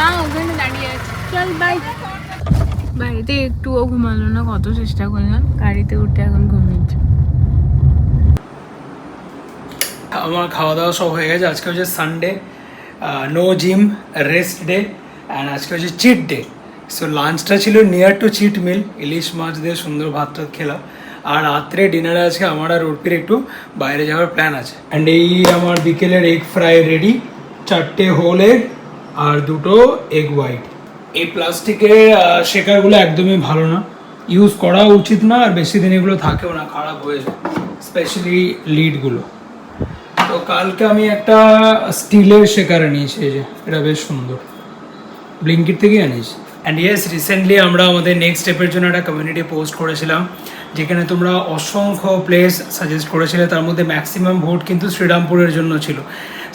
মা ওখানে দাঁড়িয়ে আছে। চল বাই বাড়িতে একটুও ঘুমালো না কত চেষ্টা করলাম গাড়িতে উঠে এখন ঘুমিয়েছে। আমার খাওয়া দাওয়া সব হয়ে গেছে। আজকে হচ্ছে Sunday no gym rest day and আজকে হচ্ছে চিট ডে সো লাঞ্চটা ছিল নিয়ার টু চিট মিল ইলিশ মাছ দিয়ে সুন্দর ভাত টাত খেলাম। আর রাত্রে ডিনারে আজকে আমার আর ওরপির একটু বাইরে যাওয়ার প্ল্যান আছে। অ্যান্ড এই আমার বিকেলের এগ ফ্রাই রেডি চারটে হোল এগ আর দুটো এগ হোয়াইট এই প্লাস্টিকের শেকারগুলো একদমই ভালো না। ইউজ করা উচিত না আর বেশি দিন এগুলো থাকেও না, খারাপ হয়ে যায় স্পেশালি লিডগুলো তো কালকে আমি একটা স্টিলের শেকার আনিয়েছি এই যে, এটা বেশ সুন্দর। ব্লিঙ্কিট থেকেই আনিয়েছি অ্যান্ড ইয়েস রিসেন্টলি আমরা আমাদের নেক্সট স্টেপের জন্য একটা কমিউনিটি পোস্ট করেছিলাম, যেখানে তোমরা অসংখ্য প্লেস সাজেস্ট করেছিলে, তার মধ্যে ম্যাক্সিমাম ভোট কিন্তু শ্রীরামপুরের জন্য ছিল।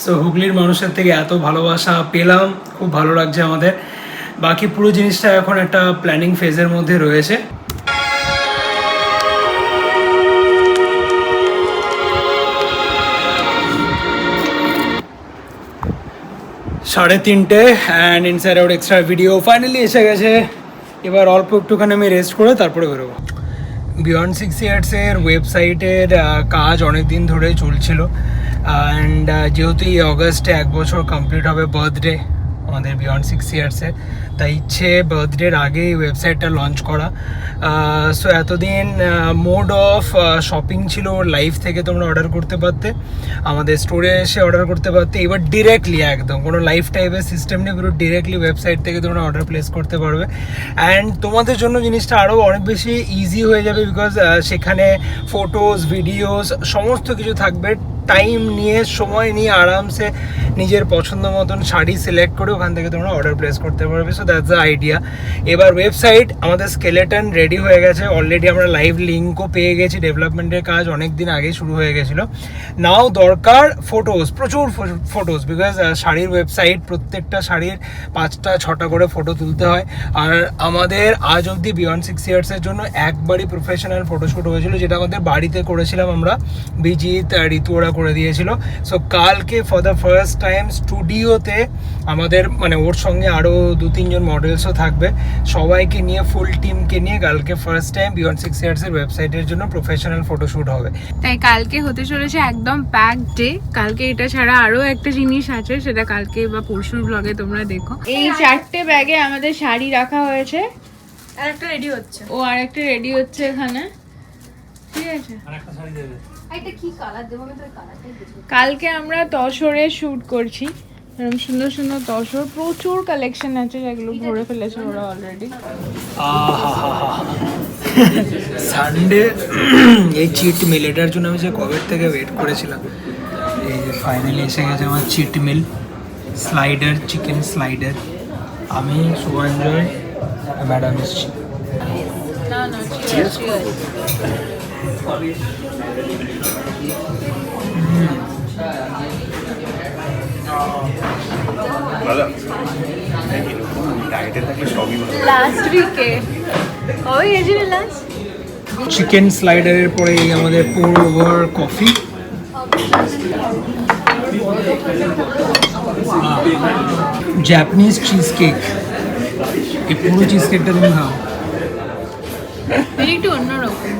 সো হুগলির মানুষের থেকে এত ভালোবাসা পেলাম, খুব ভালো লাগছে আমাদের। বাকি পুরো জিনিসটা এখন একটা প্ল্যানিং ফেজের মধ্যে রয়েছে। সাড়ে তিনটে and inside out extra video finally এসে গেছে। এবার অল্প একটুখানি আমি রেস্ট করে তারপরে বেরোবো। বিয়ন্ড সিক্স ইয়ার্সের ওয়েবসাইটের কাজ অনেক দিন ধরে চলছিল। অ্যান্ড যেহেতু এই অগস্টে এক বছর কমপ্লিট হবে বার্থডে আমাদের বিয়ন্ড সিক্স ইয়ার্সের তাই ইচ্ছে বার্থডের আগে এই ওয়েবসাইটটা লঞ্চ করা। সো এতদিন মোড অফ শপিং ছিল লাইভ থেকে তোমরা অর্ডার করতে পারতে। আমাদের স্টোরে এসে অর্ডার করতে পারতে। এবার ডিরেক্টলি একদম, কোনো লাইফ টাইপের সিস্টেম নেই, পুরো ডিরেক্টলি ওয়েবসাইট থেকে তোমরা অর্ডার প্লেস করতে পারবে। অ্যান্ড তোমাদের জন্য জিনিসটা আরও অনেক বেশি ইজি হয়ে যাবে বিকজ সেখানে ফটোজ ভিডিওস সমস্ত কিছু থাকবে। টাইম নিয়ে, সময় নিয়ে আরামসে নিজের পছন্দ মতন শাড়ি সিলেক্ট করে ওখান থেকে তোমরা অর্ডার প্লেস করতে পারবে। সো দ্যাটস দ্য আইডিয়া এবার ওয়েবসাইট আমাদের স্কেলেটন রেডি হয়ে গেছে। অলরেডি আমরা লাইভ লিঙ্কও পেয়ে গেছি। ডেভেলপমেন্টের কাজ অনেক দিন আগেই শুরু হয়ে গেছিল। নাও দরকার ফটোজ প্রচুর ফটোজ বিকজ শাড়ির ওয়েবসাইট প্রত্যেকটা শাড়ির পাঁচটা, ছটা করে ফটো তুলতে হয়। আর আমাদের আজ অবধি বিয়ন্ড সিক্স ইয়ার্সের জন্য একবারই প্রফেশনাল ফটোশ্যুট হয়েছিল, যেটা আমাদের বাড়িতে করেছিলাম আমরা। বিজিৎ ঋতু ওরা করে দিয়েছিল। সো কালকে ফর দ্য ফার্স্ট টাইম স্টুডিওতে আমাদের মানে ওর সঙ্গে আরও দু তিনজন মডেলসও থাকবে। সবাইকে নিয়ে ফুল টিমকে নিয়ে কালকে ফার্স্ট টাইম বিয়ন্ড সিক্স ইয়ার্সের ওয়েবসাইটের জন্য প্রফেশনাল ফটোশ্যুট হবে। তাই কালকে হতে চলেছে একদম প্যাক ডে কালকে এটা ছাড়া আরও একটা জিনিস আছে সেটা কালকে বা পরশুর ব্লগে তোমরা দেখো। এই চারটে ব্যাগে আমাদের শাড়ি রাখা হয়েছে। আর একটা রেডি হচ্ছে। ও আর একটা রেডি হচ্ছে এখানে। ঠিক আছে। আর একটা কালার দেবো। কালকে আমরা তসরে শুট করছি। এরকম সুন্দর সুন্দর তসর। প্রচুর কালেকশন আছে যেগুলো ভরে ফেলেছে ওরা অলরেডি সানডে এই চিট মিল এটার জন্য আমি যে কবের থেকে ওয়েট করেছিলাম এই যে ফাইনালি এসে গেছে আমার cheat meal slider chicken slider আমি শুভাঞ্জয় ম্যাডাম এসছি। না না লাস্ট উইকে কবে গেছিলে লাস্ট চিকেন স্লাইডারের পরে এই আমাদের pour over coffee Japanese cheese cake এই পুরো চিজ কেকটা তুমি খাও। এটা একটু অন্যরকম।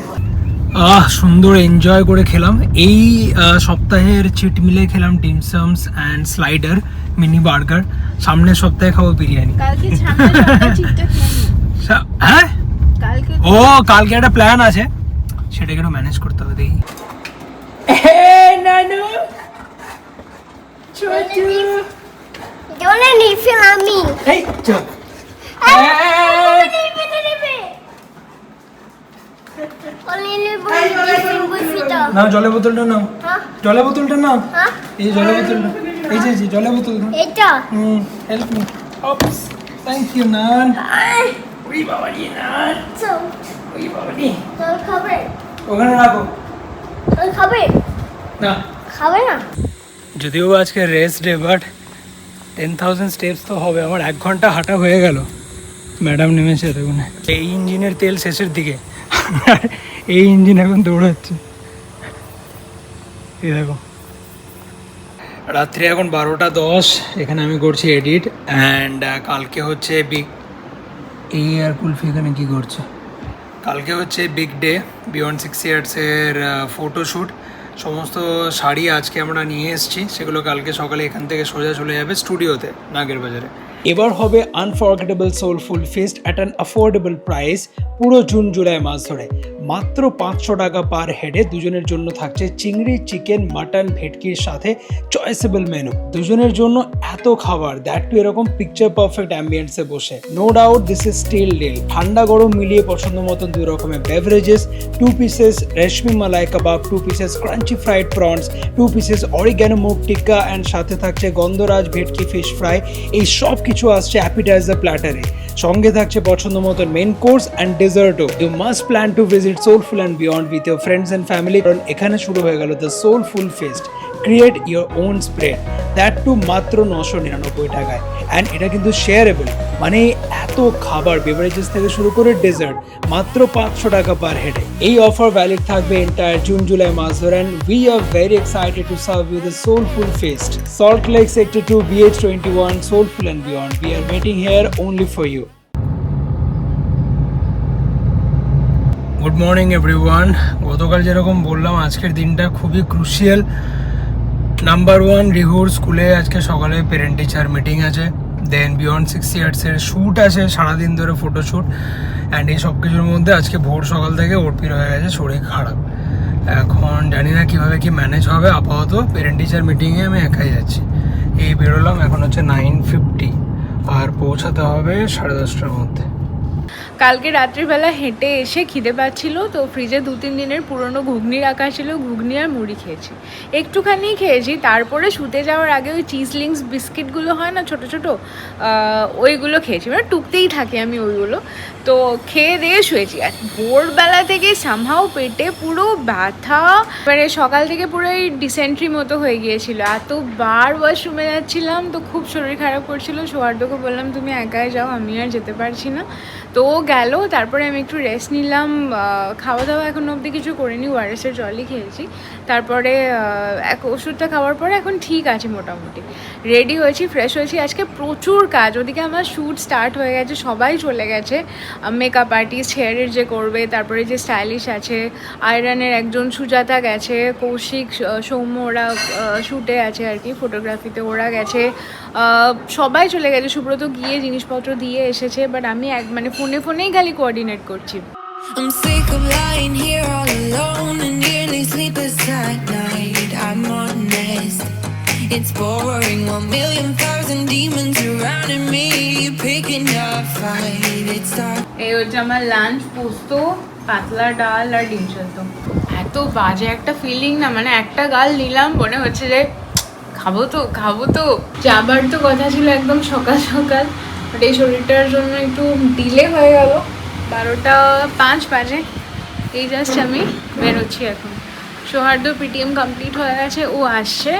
আহ সুন্দর এনজয় করে খেলাম। এই সপ্তাহের চিট মিলে খেলাম dim sums and slider mini burger সামনের সপ্তাহে খাব বিরিয়ানি। হ্যাঁ? ও কালকে একটা প্ল্যান আছে। সেটাকে একটু ম্যানেজ করতে হবে দেখি। নানু. এই চল Only little different with it. নাও জলের বোতলটা নাও। জলের বোতলটা নাও। Huh? এই জলের বোতলটা। এই যে এই জলের বোতল এটা হুম help me oops thank you নান ওই বাবা রে নান ওই বাবা রে তো খাবে? ওখানে রাখো। খাবে? না। খাবে না? যদিও আজকে rest day but ten thousand steps তো হবে। আমার এক ঘণ্টা হাঁটা হয়ে গেল। ম্যাডাম নেমেছে দেখুন এই ইঞ্জিনের তেল শেষের দিকে। এই ইঞ্জিন এখন দৌড়াচ্ছে। এই দেখো। রাত্রি এখন বারোটা দশ, এখানে আমি করছি এডিট অ্যান্ড কালকে হচ্ছে বিগ এই আর কুলফি এখানে কী করছে? কালকে হচ্ছে বিগ ডে বিয়ন্ড সিক্স ইয়ার্সের ফটোশ্যুট সমস্ত শাড়ি আজকে আমরা নিয়ে এসেছি, সেগুলো কালকে সকালে এখান থেকে সোজা চলে যাবে স্টুডিওতে নাগের বাজারে। এবার হবে unforgettable soulful fest at an affordable price পুরো জুন জুলাই মাস ধরে। মাত্র পাঁচশো টাকা পার হেডে দুজনের জন্য থাকছে চিংড়ি, চিকেন, মাটন ভেটকির সাথে চয়েসেবল মেনু দুজনের জন্য এত খাবার দ্যাট টু এরকম পিকচার পারফেক্ট অ্যাম্বিয়েন্সে বসে। No doubt this is steal deal ঠান্ডা, গরম মিলিয়ে পছন্দ মতন দুই রকমের beverages two pieces reshmi malai kabab two pieces crunchy fried prawns two pieces oregano moong tikka and সাথে থাকছে গন্ধরাজ ভেটকি ফিশ ফ্রাই এই সব কিছু আসছে অ্যাপিটাইজার প্ল্যাটারে সঙ্গে থাকছে পছন্দ মতন main course and ডেজার্টও you must plan to visit soulful and beyond with your friends and family কারণ এখানে শুরু হয়ে গেল the soulful fest create your own spread that too মাত্র নশো নিরানব্বই টাকায়। অ্যান্ড এটা কিন্তু শেয়ারেবল মানে এত খাবার বেভারেজেস থেকে শুরু করে ডেজার্ট মাত্র পাঁচশো টাকা পার হেডে এই অফার ভ্যালিড থাকবে এন্টায়ার জুন জুলাই মাস ধরে and we are very excited to serve you the soulful fest Salt Lake sector two BH twenty one soulful and beyond we are waiting here only for you good morning everyone গতকাল যেরকম বললাম, আজকের দিনটা খুবই crucial number one রিহুর স্কুলে আজকে সকালে parent teacher meeting আছে। দেন বিয়ন্ড সিক্স ইয়ার্সের শ্যুট আছে, সারাদিন ধরে ফটোশ্যুট অ্যান্ড এই সব কিছুর মধ্যে আজকে ভোর সকাল থেকে অর্পির হয়ে গেছে শরীর খারাপ। এখন জানি না কীভাবে কি ম্যানেজ হবে। আপাতত প্যারেন্ট টিচার মিটিংয়ে আমি একাই যাচ্ছি। এই বেরোলাম, এখন হচ্ছে নাইন ফিফটি আর পৌঁছাতে হবে সাড়ে দশটার মধ্যে। কালকে রাত্রিবেলা হেঁটে এসে খিদে পাচ্ছিল, তো ফ্রিজে দু তিন দিনের পুরনো ঘুগনি রাখা ছিল, ঘুগনি আর মুড়ি খেয়েছি। একটুখানি খেয়েছি, তারপরে শুতে যাওয়ার আগে ওই চিজ লিংস বিস্কিটগুলো হয় না ছোট ছোট ওইগুলো খেয়েছি। মানে টুকতেই থাকি আমি ওইগুলো। তো খেয়ে দিয়ে শুয়েছি। আর ভোরবেলা থেকে সামহাও পেটে পুরো ব্যথা মানে সকাল থেকে পুরো এই ডিসেন্ট্রি মতো হয়ে গিয়েছিল। এতবার ওয়াশরুমে যাচ্ছিলাম, তো খুব শরীর খারাপ করছিল। সৌহার্দকে বললাম, তুমি একাই যাও, আমি আর যেতে পারছি না। তো গেল, তারপরে আমি একটু রেস্ট নিলাম খাওয়া দাওয়া এখন অবধি কিছু করিনি ওয়ারেসের জলই খেয়েছি। তারপরে এক ওষুধটা খাওয়ার পরে এখন ঠিক আছে মোটামুটি। রেডি হয়েছি ফ্রেশ হয়েছি। আজকে প্রচুর কাজ। ওদিকে আমার শ্যুট স্টার্ট হয়ে গেছে, সবাই চলে গেছে। মেকআপ আর্টিস্ট হেয়ারের যে করবে, তারপরে যে স্টাইলিশ আছে আয়রনের একজন সুজাতা গেছে, কৌশিক সৌম্য ওরা শ্যুটে আছে আর কি ফটোগ্রাফিতে ওরা গেছে। সবাই চলে গেছে। সুব্রত গিয়ে জিনিসপত্র দিয়ে এসেছে বাট আমি এক মানে ফোনে ফোনেই খালি কোঅর্ডিনেট করছি। I'm sick of lying here all alone and nearly sleepless at night. I'm honest. It's boring. A million thousand demons surrounding me. Picking a fight. It's dark. এই হচ্ছে আমার লাঞ্চ পোস্ত, পাতলা ডাল আর ডিম সেদ্ধ এত বাজে একটা ফিলিং না মানে একটা গাল নিলাম, মনে হচ্ছে যে খাব তো খাব তো যাবার তো কথা ছিল একদম সকাল সকাল বাট এই শরীরটার জন্য একটু ডিলে হয়ে গেল বারোটা পাঁচ বাজে এই জাস্ট আমি বেরোচ্ছি এখন সৌহার্দ্য পিটিএম কমপ্লিট হয়ে গেছে, ও আসছে।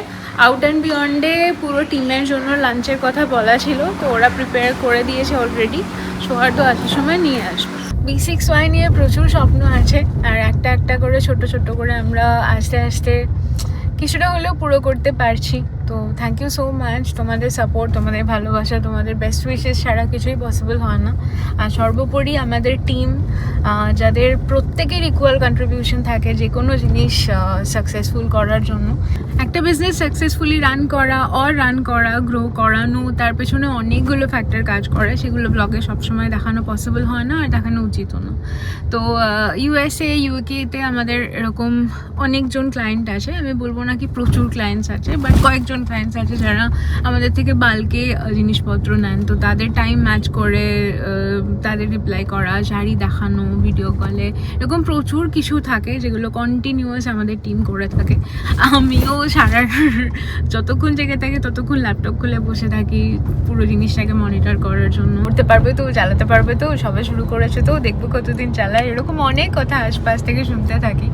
আউট অ্যান্ড বিয়ন্ডে পুরো টিমের জন্য লাঞ্চের কথা বলা ছিল, তো ওরা প্রিপেয়ার করে দিয়েছে অলরেডি সৌহার্দ্য আসার সময় নিয়ে আসবে। বি সিক্স ওয়াই নিয়ে প্রচুর স্বপ্ন আছে, আর একটা একটা করে ছোট ছোট করে আমরা আস্তে আস্তে কিছুটা হলেও পুরো করতে পারছি। তো থ্যাংক ইউ সো মাচ তোমাদের সাপোর্ট তোমাদের ভালোবাসা, তোমাদের বেস্ট উইশেস ছাড়া কিছুই পসিবল হয় না। আর সর্বোপরি আমাদের টিম যাদের প্রত্যেকের ইকুয়াল কন্ট্রিবিউশন থাকে যে কোনো জিনিস সাকসেসফুল করার জন্য। একটা বিজনেস সাকসেসফুলি রান করা অর রান করা গ্রো করানো, তার পেছনে অনেকগুলো ফ্যাক্টর কাজ করে, সেগুলো ব্লগে সবসময় দেখানো পসিবল হয় না আর দেখানো উচিতও না। তো ইউএসএ ইউকেতে আমাদের এরকম অনেকজন ক্লায়েন্ট আছে, আমি বলব না কি প্রচুর ক্লায়েন্টস আছে বাট কয়েকজন ক্লায়েন্টস আছে যারা আমাদের থেকে বালকে জিনিসপত্র নেন। তো তাদের টাইম ম্যাচ করে তাদের রিপ্লাই করা, শাড়ি দেখানো ভিডিও কলে এরকম প্রচুর কিছু থাকে যেগুলো কন্টিনিউয়াস আমাদের টিম করে থাকে। আমিও সারা যতক্ষণ জেগে থাকি ততক্ষণ ল্যাপটপ খুলে বসে থাকি পুরো জিনিসটাকে মনিটর করার জন্য। করতে পারবে তো, চালাতে পারবে তো সবে শুরু করেছে তো, দেখব কতদিন চালায়। এরকম অনেক কথা আশপাশ থেকে শুনতে থাকি।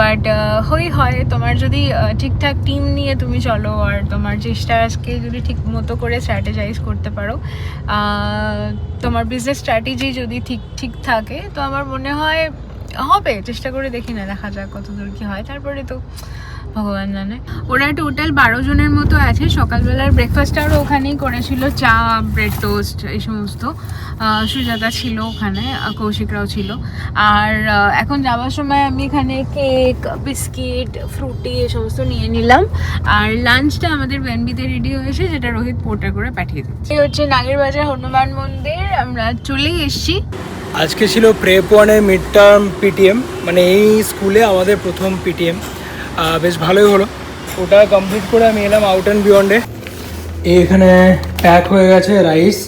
বাট হই হয়, তোমার যদি ঠিকঠাক টিম নিয়ে তুমি চলো আর তোমার চেষ্টা আজকে যদি ঠিক মতো করে স্ট্র্যাটেজাইজ করতে পারো। তোমার বিজনেস স্ট্র্যাটেজি যদি ঠিক ঠিক থাকে, তো আমার মনে হয় হবে। চেষ্টা করে দেখি না, দেখা যাক কতদূর কি হয়। তারপরে তো ভগবান জানে। ওরা টোটাল বারো জনের মতো আছে। সকালবেলার ব্রেকফাস্টটা ওরা ওখানেই করেছিল। চা ব্রেড টোস্ট এই সমস্ত। সুজাতা ছিল ওখানে কৌশিকরাও ছিল। আর এখন যাওয়ার সময় আমি এখানে কেক বিস্কিট ফ্রুটি এই সমস্ত নিয়ে নিলাম। আর লাঞ্চটা আমাদের বেনবিতে রেডি হয়েছে যেটা রোহিত পোর্টার করে পাঠিয়ে দিচ্ছে এই হচ্ছে নাগেরবাজার হনুমান মন্দির। আমরা চলেই এসেছি। আজকে ছিল প্রেপ ওয়ানের মিড টার্ম পিটিএম মানে এই স্কুলে আমাদের প্রথম পিটিএম বেশ ভালোই হলো। ওটা কমপ্লিট করে আমি এলাম আউট অ্যান্ড বিয়ন্ডে এখানে প্যাক হয়ে গেছে রাইস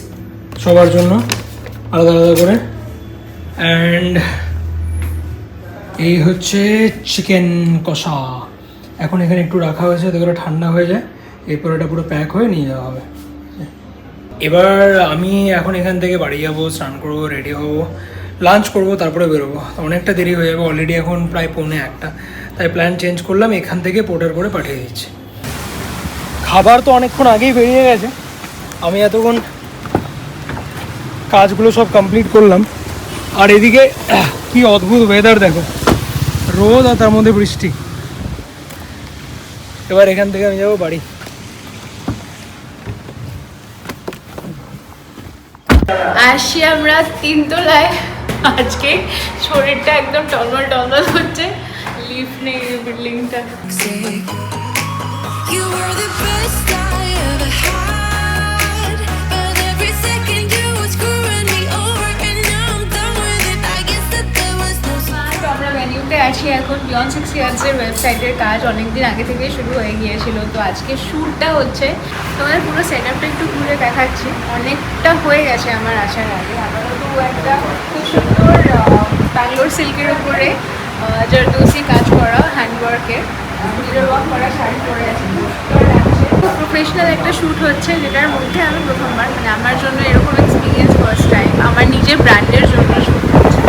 সবার জন্য, আলাদা আলাদা করে। অ্যান্ড এই হচ্ছে চিকেন কষা। এখন এখানে একটু রাখা হয়েছে, যাতে করে ঠান্ডা হয়ে যায়। এরপর এটা পুরো প্যাক হয়ে নিয়ে যাওয়া হবে। এবার আমি এখন এখান থেকে বাড়ি যাব, স্নান করব রেডি হব লাঞ্চ করব, তারপরে বেরোবো। অনেকটা দেরি হয়ে যাবে অলরেডি এখন প্রায় পৌনে একটা। তাই প্ল্যান চেঞ্জ করলাম এখান থেকে পোর্টার করে পাঠিয়ে দিচ্ছি। খাবার তো অনেকক্ষণ আগেই বেরিয়ে গেছে। আমি এতক্ষণ কাজগুলো সব কমপ্লিট করলাম। আর এদিকে কি অদ্ভুত ওয়েদার দেখো। রোদ আর তার মধ্যে বৃষ্টি। এবার এখান থেকে আমি যাব বাড়ি। আসছি আমরা তিনতলায়। আজকে শরীরটা একদম টলমল টলমল হচ্ছে। লিফট নেই বিল্ডিংটা. You were the best I ever had. But every second you were screwing me over, and now I'm done with it. I guess that there was no তো আমরা ভেনিউতে আছি এখন বিয়ন্ড সিক্স ইয়ার্সের ওয়েবসাইটের কাজ অনেকদিন আগে থেকেই শুরু হয়ে গিয়েছিল তো আজকে শ্যুটটা হচ্ছে তোমাদের পুরো সেট আপটা একটু ঘুরে দেখাচ্ছি অনেকটা হয়ে গেছে আমার আসার আগে আপাতত একটা খুব সুন্দর ব্যাঙ্গলোর সিল্কের উপরে জারদোসি কাজ করা হ্যান্ডওয়ার্কের মিরর ওয়ার্ক করা শাড়ি পরে আছে প্রফেশনাল একটা শ্যুট হচ্ছে যেটার মধ্যে আমি প্রথমবার মানে আমার জন্য এরকম এক্সপিরিয়েন্স ফার্স্ট টাইম আমার নিজের ব্র্যান্ডের জন্য শ্যুট হচ্ছে।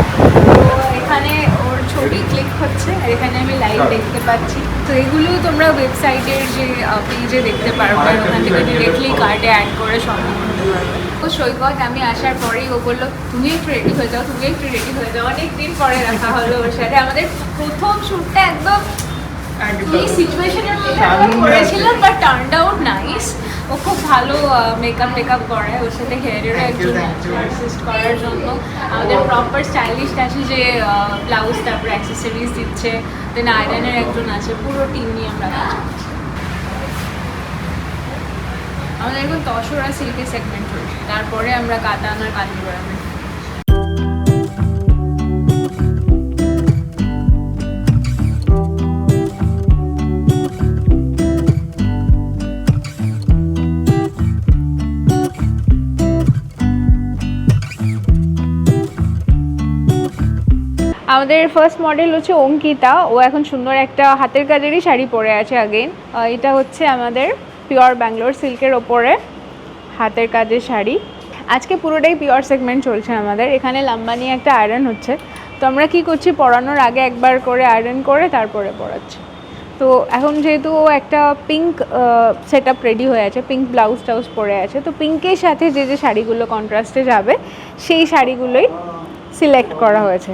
তো এখানে ওর ছবি ক্লিক হচ্ছে আর এখানে আমি লাইভ দেখতে পাচ্ছি। তো এগুলো তোমরা ওয়েবসাইটের যে পেজে দেখতে পারবে ওখান থেকে ডিরেক্টলি কার্ডে অ্যাড করে সংগ্রহ করতে পারবে। ও সৈকত আমি আসার পরেই ও বলল তুমি একটু রেডি হয়ে যাও তুমি একটু রেডি হয়ে যাও। অনেক দিন পরে দেখা হলো ওর সাথে। আমাদের প্রথম শ্যুটটা একদম এই সিচুয়েশনের করেছিলাম বাট টার্ন আউট নাইস ও খুব ভালো মেকআপ টেকআপ করে। ওর সাথে হেয়ারেরও একজন অ্যাসিস্ট করার জন্য। আমাদের প্রপার স্টাইলিস্ট আছে যে ব্লাউজ তারপর অ্যাক্সেসরিজ দিচ্ছে। দেন আয়রনের একজন আছে পুরো টিম নিয়ে আমরা কাজ করছি। আমাদের এখন তসরা সিল্কের সেগমেন্ট চলছে তারপরে আমরা কাতান আর কাঞ্জিপুরামে আমাদের ফার্স্ট মডেল হচ্ছে অঙ্কিতা। ও এখন সুন্দর একটা হাতের কাজেরই শাড়ি পরে আছে আগেন এটা হচ্ছে আমাদের পিওর ব্যাঙ্গালোর সিল্কের ওপরে। হাতের কাজের শাড়ি। আজকে পুরোটাই পিওর সেগমেন্ট চলছে আমাদের। এখানে লাম্বা নিয়ে একটা আয়রন হচ্ছে। তো আমরা কী করছি, পরানোর আগে একবার করে আয়রন করে তারপরে পরাচ্ছি। তো এখন যেহেতু ও একটা পিঙ্ক সেট আপ রেডি হয়ে আছে পিঙ্ক ব্লাউজ টাউজ পরে আছে, তো পিঙ্কের সাথে যে যে শাড়িগুলো কন্ট্রাস্টে যাবে, সেই শাড়িগুলোই সিলেক্ট করা হয়েছে।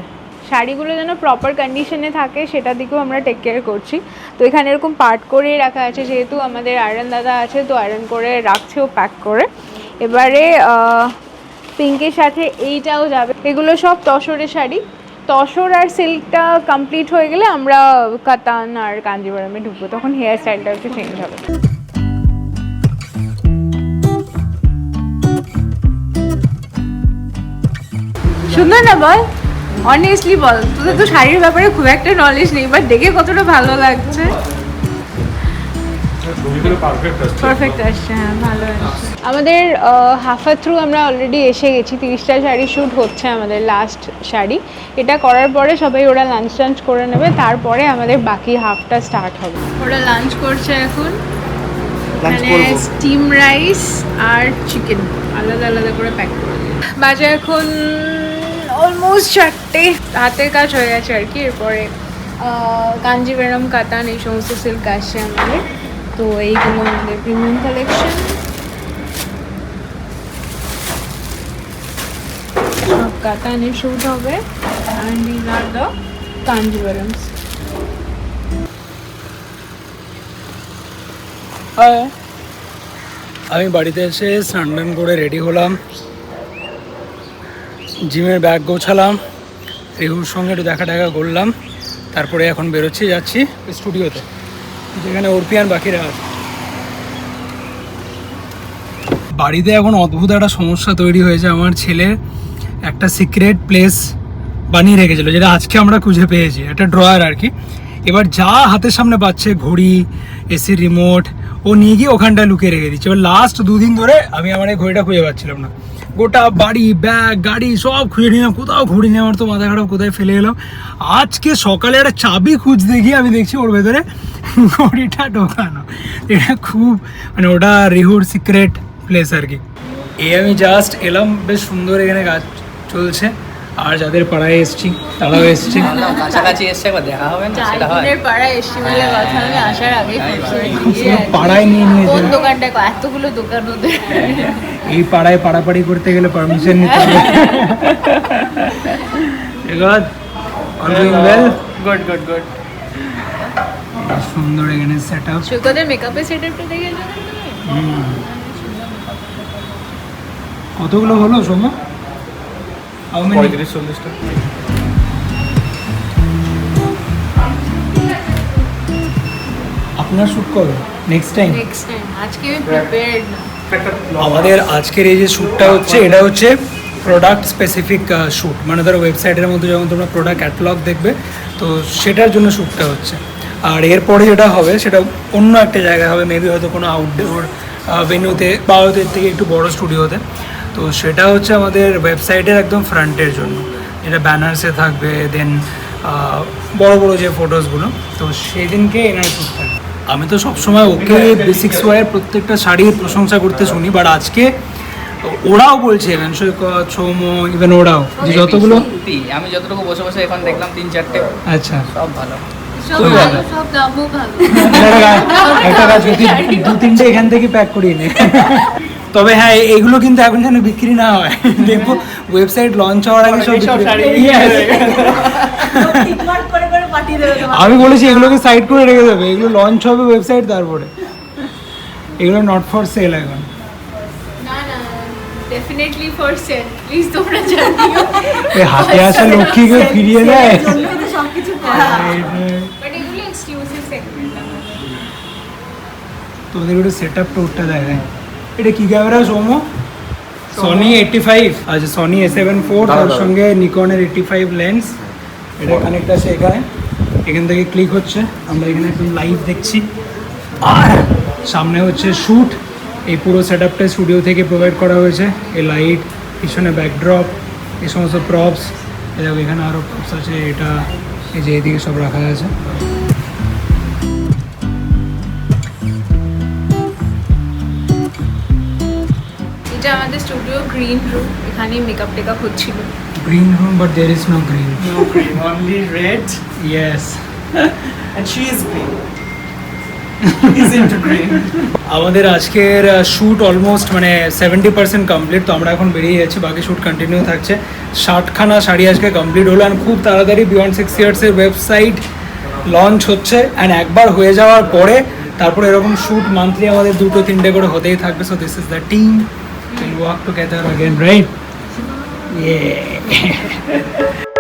শাড়িগুলো যেন প্রপার কন্ডিশনে থাকে, সেটা দিকেও আমরা টেক কেয়ার করছি। তো এখানে এরকম পার্ট করেই রাখা আছে, যেহেতু আমাদের আয়রন দাদা আছে, তো আয়রন করে রাখছে ও প্যাক করে। এবারে পিঙ্কের সাথে এইটাও যাবে। এগুলো সব তসরের শাড়ি। তসর আর সিল্কটা কমপ্লিট হয়ে গেলে আমরা কাতান আর কাঞ্জিবরমে ঢুকবো। তখন হেয়ার স্টাইলটা একটু চেঞ্জ হবে। সুন্দর না বল? অনেস্টলি বল তোদের তো শাড়ির ব্যাপারে খুব একটা নলেজ নেই বাট দেখে কতটা ভালো লাগছে? পারফেক্ট আসছে। হ্যাঁ ভালো আসছে। আমাদের হাফা থ্রু আমরা অলরেডি এসে গেছি তিরিশটা শাড়ি শ্যুট হচ্ছে আমাদের লাস্ট শাড়ি। এটা করার পরে সবাই ওরা লাঞ্চ টাঞ্চ করে নেবে তারপরে আমাদের বাকি হাফটা স্টার্ট হবে। ওরা লাঞ্চ করছে এখন। মানে স্টিম রাইস আর চিকেন আলাদা আলাদা করে প্যাক করে বাজে এখন অলমোস্ট চারটে হাতের কাজ হয়ে গেছে আর কি, এরপরে কাঞ্জিভেরম কাতান, এই সমস্ত সিল্ক আসছে আমাদের। তো এইগুলো আমাদের প্রিমিয়াম কালেকশন সব কাতানের শুট হবে। And these are the Kanjeevarams আমি বাড়িতে এসে স্নান করে রেডি হলাম। জিমের ব্যাগ গোছালাম রিহুর সঙ্গে একটু দেখা টাকা করলাম, তারপরে এখন বেরোচ্ছি, যাচ্ছি স্টুডিওতে, যেখানে অর্পিয়ান বাকিরা আছে। বাড়িতে এখন অদ্ভুত একটা সমস্যা তৈরি হয়েছে, আমার ছেলে একটা সিক্রেট প্লেস বানিয়ে রেখেছিল, যেটা আজকে আমরা খুঁজে পেয়েছি, একটা ড্রয়ার আর কি। এবার যা হাতের সামনে পাচ্ছে, ঘড়ি এসির রিমোট ও নিয়ে গিয়ে ওখানটায় লুকিয়ে রেখে দিচ্ছে এবার লাস্ট দুদিন ধরে আমি আমার এই ঘড়িটা খুঁজে পাচ্ছিলাম না। গোটা বাড়ি ব্যাগ গাড়ি সব খুঁজে নিলাম, কোথাও ঘড়ি নিয়ে আমার তো মাথা খারাপ, কোথায় ফেলে এলাম। আজকে সকালে একটা চাবি খুঁজতে গিয়ে আমি দেখছি ওর ভেতরে ঘড়িটা ঢোকানো। এটা খুব মানে ওটা রিহুর সিক্রেট প্লেস আর কি। এই আমি জাস্ট এলাম, বেশ সুন্দর এখানে গাছ চলছে। আর যাদের পাড়ায় এসছি তারাও এসছে। কাছাকাছি এসছে একবার দেখা হবে না সেটা হয়। পাড়ায় এসছি বলে কথা আমি আসার পাড়ায় নিয়ে কোন দোকানটা এতগুলো দোকান ওদের। এই পাড়ায় পাড়াপাড়ি করতে গেলে পারমিশন নিতে হবে। ওয়েল গুড গুড গুড সুন্দর এখানে সেট আপ সৈকতের মেকআপের সেটআপটা কতগুলো হলো সোমা? পঁয়ত্রিশ চল্লিশটা। আপনার শ্যুট কবে? নেক্সট টাইম নেক্সট টাইম আজকে প্রিপেয়ার্ড আমাদের আজকের এই যে শ্যুটটা হচ্ছে এটা হচ্ছে প্রোডাক্ট স্পেসিফিক শ্যুট মানে ধরো ওয়েবসাইটের মধ্যে যখন তোমরা প্রোডাক্ট ক্যাটালগ দেখবে তো সেটার জন্য শ্যুটটা হচ্ছে। আর এরপরে যেটা হবে সেটা অন্য একটা জায়গায় হবে মেবি হয়তো কোনো আউটডোর ভেন্যুতে বা হয়তো এর থেকে একটু বড় স্টুডিওতে তো সেটা হচ্ছে আমাদের ওয়েবসাইটের একদম ফ্রন্টের জন্য। যেটা ব্যানার্সে থাকবে দেন বড় বড় যে ফটোসগুলো তো সেদিনকে এনার শ্যুট থাকবে। আমি তো সবসময় ওকে বেসিক্স ওয়ার প্রত্যেকটা শাড়ির প্রশংসা করতে শুনি বাট আজকে ওরাও বলছে ইভেন সৈকত সৌম্য ইভেন ওরাও যে যতগুলো আমি যতটুকু বসে বসে এখন দেখলাম তিন চারটে। আচ্ছা। সব ভালো। একটা কাজ- দু তিনটে এখান থেকে প্যাক করিয়ে নে। তবে হ্যাঁ এগুলো কিন্তু এখন যেন বিক্রি না হয়। দেখব ওয়েবসাইট লঞ্চ হওয়ার আগে সব. আমি বলেছি এগুলোকে সাইড করে রেখে দেবে। এগুলো লঞ্চ হবে ওয়েবসাইট তারপরে। এগুলো নট ফর সেল এখন। না না ডেফিনেটলি ফর সেল প্লিজ তোমরা জানিও। হাতে আসা লক্ষ্মীকে ফিরিয়ে দেয়। বাট তোমাদের একটু সেট আপ টোরটা দেখায় এটা কি ক্যামেরা সৌম সনি এইটটি ফাইভ আচ্ছা সনি এ সেভেন ফোর তার সঙ্গে নিকনের এইটটি ফাইভ লেন্স এটা কানেক্ট আছে এখানে। এখান থেকে ক্লিক হচ্ছে। আমরা এখানে একদম লাইভ দেখছি। আর সামনে হচ্ছে শ্যুট এই পুরো সেট আপটা স্টুডিও থেকে প্রোভাইড করা হয়েছে। এই লাইট পিছনে ব্যাকড্রপ এই সমস্ত প্রপস এখানে আরও প্রপস আছে। এটা এই যে এদিকে সব রাখা আছে। এটা আমাদের স্টুডিও গ্রিন রুম এখানে মেকআপ টেকআপ হচ্ছিল। Green room but there is no green No green, only red? Yes and she is green. He's into green. আমাদের আজকের শ্যুট অলমোস্ট মানে সেভেন্টি পার্সেন্ট কমপ্লিট তো আমরা এখন বেরিয়ে যাচ্ছি বাকি শ্যুট কন্টিনিউ থাকছে। ষাটখানা শাড়ি আজকে কমপ্লিট হলো অ্যান্ড খুব তাড়াতাড়ি বিয়ন্ড সিক্স ইয়ার্সের ওয়েবসাইট লঞ্চ হচ্ছে অ্যান্ড একবার হয়ে যাওয়ার পরে তারপরে এরকম শ্যুট মান্থলি আমাদের দুটো তিনটে করে হতেই থাকবে so this is the team We'll walk together again, right? Yeah.